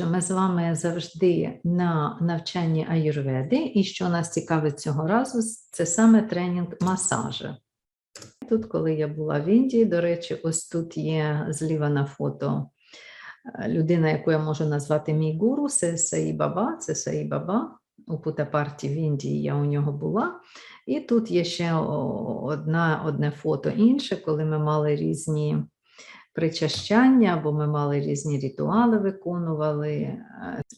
Ми з вами завжди на навчанні аюрведи, і що нас цікавить цього разу, це саме тренінг масажу. Тут, коли я була в Індії, до речі, ось тут є зліва на фото е, людина, яку я можу назвати мій гуру, це Саї Баба, це Саї Баба. У Путапарті в Індії я у нього була. І тут є ще одна, одне фото інше, коли ми мали різні причащання, або ми мали різні ритуали, виконували е,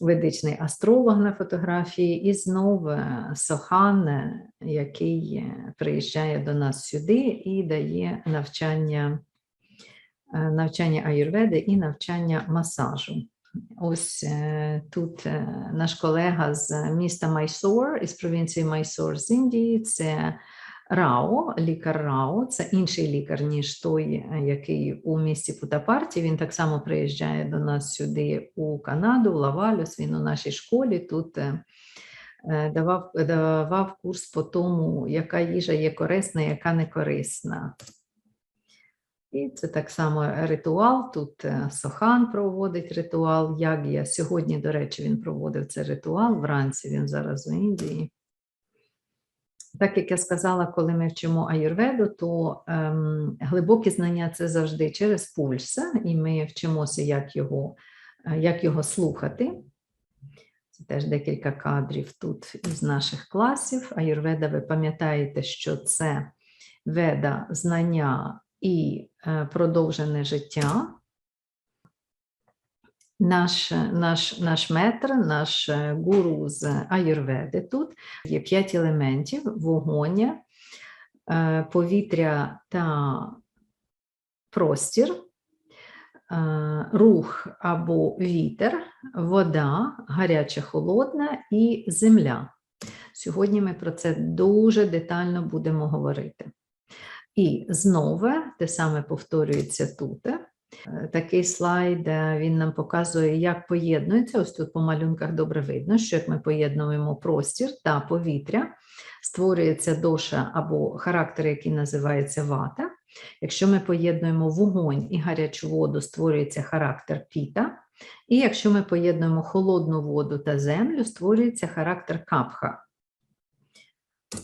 ведичний астролог на фотографії, і знову е, Сохан, який е, приїжджає до нас сюди і дає навчання, навчання аюрведи і навчання масажу. Ось тут наш колега з міста Майсор із провінції Майсор з Індії. Це Рао, лікар Рао, це інший лікар, ніж той, е, який у місті Путапарті. Він так само приїжджає до нас сюди у Канаду, в Лавалюс. Він у нашій школі тут е, е, давав, давав курс по тому, яка їжа є корисна, яка не корисна. І це так само ритуал. Тут Сохан проводить ритуал Яг'я. Сьогодні, до речі, він проводив цей ритуал. Вранці він зараз у Індії. Так як я сказала, коли ми вчимо аюрведу, то ем, глибокі знання це завжди через пульс, і ми вчимося, як його, е, як його слухати. Це теж декілька кадрів тут із наших класів. Аюрведа, ви пам'ятаєте, що це веда знання і е, продовжене життя. Наш, наш, наш метр, наш е, гуру з аюрведи тут є п'ять елементів: вогонь, е, повітря та простір, е, рух або вітер, вода, гаряча холодна і земля. Сьогодні ми про це дуже детально будемо говорити. І знову те саме повторюється тут. Такий слайд е, він нам показує, як поєднується. Ось тут по малюнках добре видно, що як ми поєднуємо простір та повітря, створюється доша або характер, який називається вата. Якщо ми поєднуємо вогонь і гарячу воду, створюється характер піта. І якщо ми поєднуємо холодну воду та землю, створюється характер капха.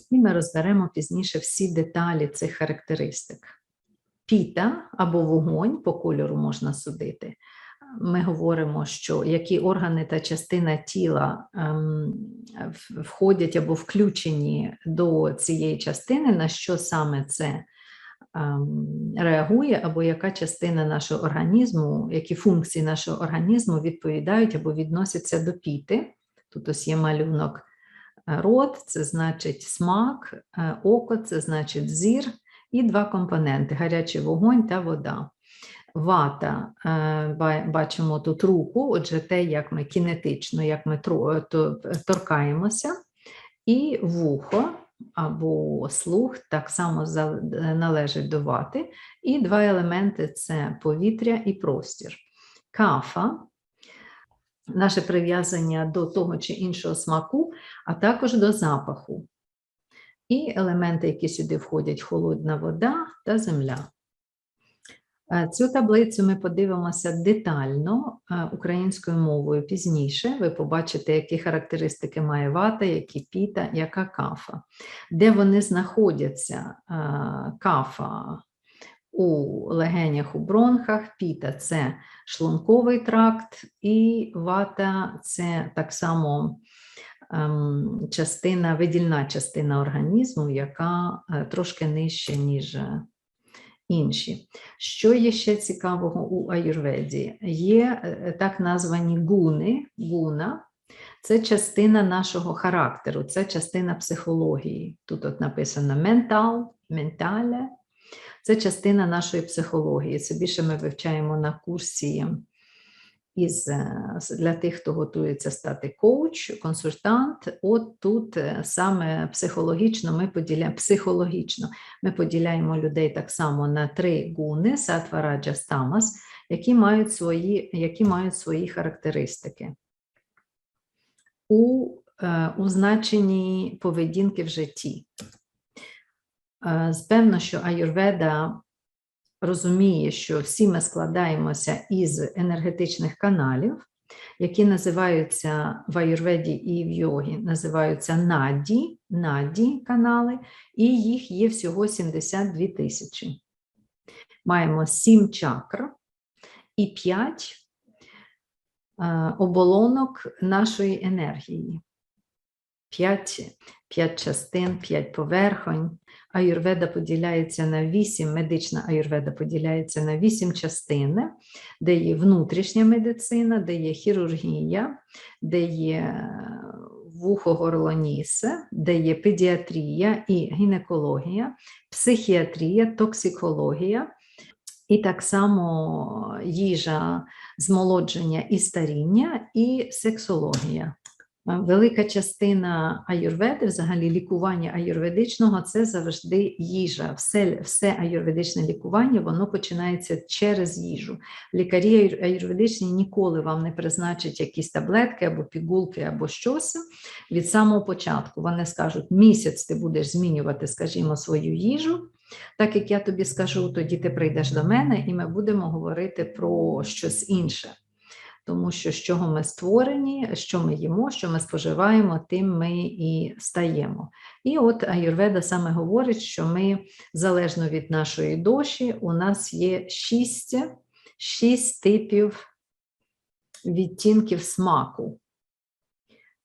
І ми розберемо пізніше всі деталі цих характеристик. Піта або вогонь по кольору можна судити. Ми говоримо, що які органи та частина тіла ем, входять або включені до цієї частини, на що саме це ем, реагує, або яка частина нашого організму, які функції нашого організму відповідають або відносяться до піти. Тут ось є малюнок е, рот, це значить смак, е, око, це значить зір, і два компоненти: гарячий вогонь та вода. Вата, е, бачимо тут руку, отже, те, як ми кінетично, як ми торкаємося, і вухо або слух так само е, належить до вати. І два елементи це повітря і простір. Кафа наше прив'язання до того чи іншого смаку, а також до запаху. І елементи, які сюди входять: холодна вода та земля. Е, Цю таблицю ми подивимося детально е, українською мовою пізніше. Ви побачите, які характеристики має вата, які піта, яка кафа. Де вони знаходяться? Е, Кафа у легенях, у бронхах, піта це шлунковий тракт, і вата це так само частина, видільна частина організму, яка е, трошки нижча, ніж е, інші. Що є ще цікавого у аюрведі? Є е, так названі гуни, гуна. Це частина нашого характеру, це частина психології. Тут от написано ментал, ментале. Це частина нашої психології. Це більше ми вивчаємо на курсі із, е, для тих, хто готується стати коуч, консультант. От тут е, саме психологічно ми поділяємо психологічно. Ми поділяємо людей так само на три гуни сатва, раджа, стамас, які мають свої, які мають свої характеристики. У, е, у значенні поведінки в житті. Певно, що аюрведа розуміє, що всі ми складаємося із енергетичних каналів, які називаються в аюрведі і в йогі, називаються наді, наді канали, і їх є всього 72 тисячі. Маємо 7 чакр і 5 оболонок нашої енергії. 5, 5 частин, 5 поверхонь. Аюрведа поділяється на 8, медична аюрведа поділяється на 8 частин, де є внутрішня медицина, де є хірургія, де є вухо горло де є педіатрія і гінекологія, психіатрія, токсикологія, і так само їжа, змолодження і старіння, і сексологія. Велика частина аюрведи, взагалі лікування аюрведичного, це завжди їжа. Все, все аюрведичне лікування воно починається через їжу. Лікарі аюрведичні ніколи вам не призначать якісь таблетки або пігулки, або щось від самого початку. Вони скажуть, місяць ти будеш змінювати, скажімо, свою їжу. Так як я тобі скажу, тоді ти прийдеш до мене, і ми будемо говорити про щось інше тому що з чого ми створені, що ми їмо, що ми споживаємо, тим ми і стаємо. І от Аюрведа саме говорить, що ми, залежно від нашої доші, у нас є шість, шість типів відтінків смаку.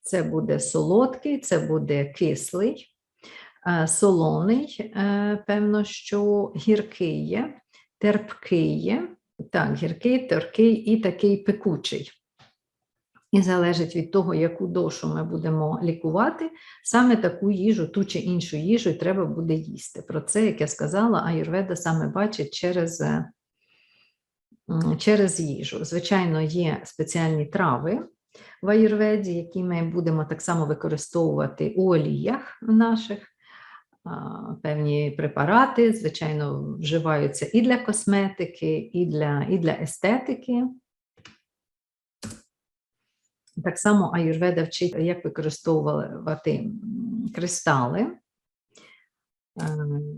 Це буде солодкий, це буде кислий, е, солоний, е, певно, що гіркий є, терпкий є, так, гіркий, терпкий і такий пекучий. І залежить від того, яку дошу ми будемо лікувати, саме таку їжу, ту чи іншу їжу треба буде їсти. Про це, як я сказала, Аюрведа саме бачить через, е, через їжу. Звичайно, є спеціальні трави в Аюрведі, які ми будемо так само використовувати у оліях наших. Певні препарати, звичайно, вживаються і для косметики, і для, і для естетики. Так само аюрведа вчить, як використовувати кристали, е,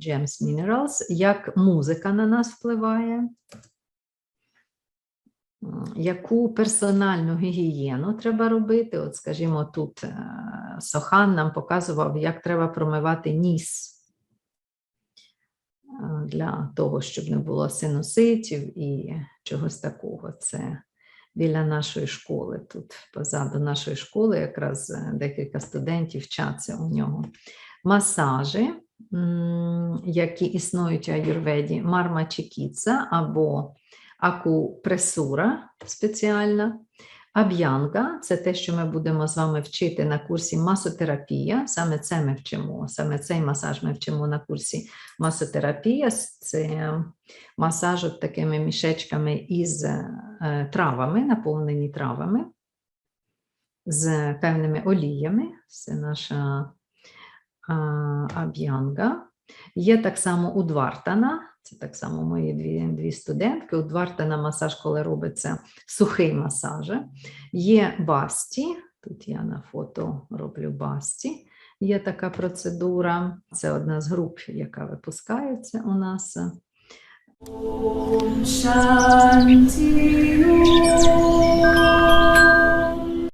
gems minerals, як музика на нас впливає, яку персональну гігієну треба робити. От, скажімо, тут е, Сохан нам показував, як треба промивати ніс е, для того, щоб не було синуситів і чогось такого. Це біля нашої школи. Тут позаду нашої школи якраз е, декілька студентів вчаться у нього. Масажі, які існують у аюрведі, марма чікіца або акупресура спеціальна. Аб'янга це те, що ми будемо з вами вчити на курсі масотерапія. Саме це ми вчимо, саме цей масаж ми вчимо на курсі масотерапія. Це масаж от такими мішечками із е, травами, наповнені травами, з певними оліями. Це наша аб'янга. Є так само удвартана, це так само мої дві, дві студентки. Удвартана масаж, коли робиться сухий масаж. Є басті, тут я на фото роблю басті. Є така процедура. Це одна з груп, яка випускається у нас. Om.